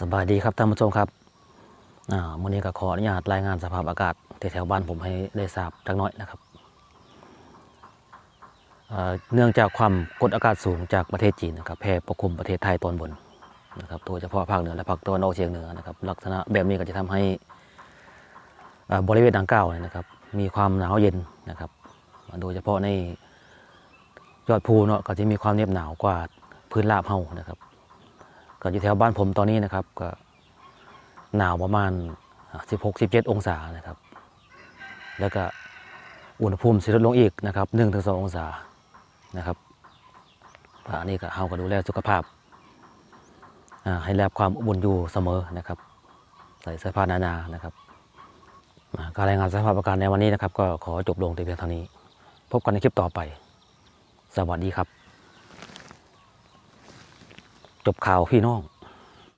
สบายดีครับท่านผู้ชมครับอ่าวันนี้ก็ขออนุญาตรายงานสภาพอากาศแถวๆบ้านผมให้ได้ทราบจักน่อยนะครับเเนื่องจากความกดอากาศสูงจากประเทศจีนนะครับแผ่ปกคลุมประเทศไทยตอนบนนะครับโดยเฉพาะภาคเหนือและภาคตะวันออกเฉียงเหนือนะครับลักษณะแบบนี้ก็จะทำให้บริเวณดังกล่าวนะครับ มีความหนาวเย็นนะครับโดยเฉพาะในยอดภูเนาะก็จะมีความเหน็บหนาวกว่าพื้นราบเฮานะครับ ก็อยู่แถวบ้านผมตอนนี้นะครับ ก็หนาวประมาณ 16-17 องศานะครับ แล้วก็อุณหภูมิสิลดลงอีกนะครับ 1-2 องศานะครับอันนี้ก็เฮาก็ดูแลสุขภาพ ให้แลบความอบอุ่นอยู่เสมอนะครับ ใส่เสื้อผ้าหนานะครับการรายงานสภาพอากาศในวันนี้นะครับ ก็ขอจบลงแต่เพียงเท่านี้ พบกันในคลิปต่อไป สวัสดีครับ จบข่าวพี่น้อง